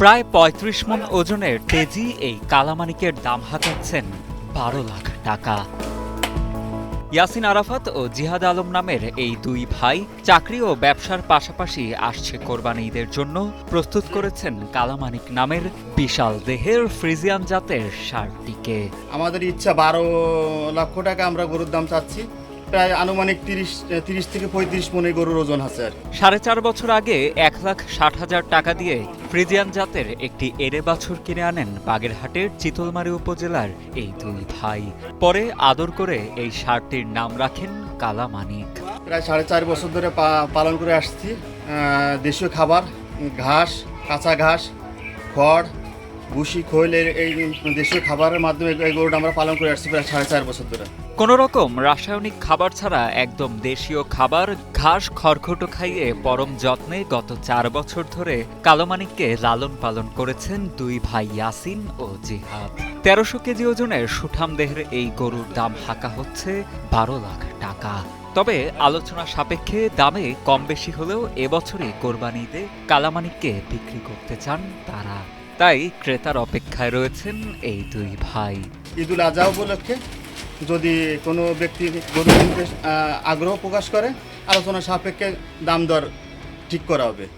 প্রায় পঁয়ত্রিশ মন ওজনের তেজি এই কালামানিকের দাম হাঁকাচ্ছেন বারো লাখ টাকা। ইয়াসিন আরাফাত ও জিহাদ আলম নামের এই দুই ভাই চাকরি ও ব্যবসার পাশাপাশি আসছে কোরবানি ঈদের জন্য প্রস্তুত করেছেন কালামানিক নামের বিশাল দেহের ফ্রিজিয়ান জাতের সারটিকে আমাদের ইচ্ছা বারো লক্ষ টাকা আমরা গরুর দাম চাচ্ছি। প্রায় আনুমানিক তিরিশ তিরিশ থেকে পঁয়ত্রিশ মনে গরুর ওজন আছে আর সাড়ে চার বছর আগে এক লাখ ষাট হাজার টাকা দিয়ে ফ্রিজিয়ান জাতের একটি এড়ে বাছুর কিনে আনেন বাগেরহাটের চিতলমারি উপজেলার এই দুই ভাই। পরে আদর করে এই ষাঁড়টির নাম রাখেন কালামানিক। প্রায় সাড়ে চার বছর ধরে পালন করে আসছি। দেশীয় খাবার ঘাস কাঁচা ঘাস খড় ভুসি খৈল এই- এই দেশীয় খাবারের মাধ্যমে এই গরুটা আমরা পালন করে আসছি প্রায় সাড়ে চার বছর ধরে। কোন রকম রাসায়নিক খাবার ছাড়া একদম দেশীয় খাবার ঘাস খড়খটো খাইয়ে পরম যত্নে গত চার বছর ধরে কালোমানিককে লালন পালন করেছেন দুই ভাই ইয়াসিন ও জিহাদ। তেরোশো কেজি ওজনের সুঠাম দেহের এই গরুর দাম হাঁকা হচ্ছে বারো লাখ টাকা। তবে আলোচনা সাপেক্ষে দামে কম বেশি হলেও এবছরই কোরবানিতে কালামানিককে বিক্রি করতে চান তারা। তাই ক্রেতার অপেক্ষায় রয়েছেন এই দুই ভাই। ঈদুল আজহা উপলক্ষে যদি কোনো ব্যক্তি গরু কিনতে আগ্রহ প্রকাশ করে, আলোচনা সাপেক্ষে দাম দর ঠিক করা হবে।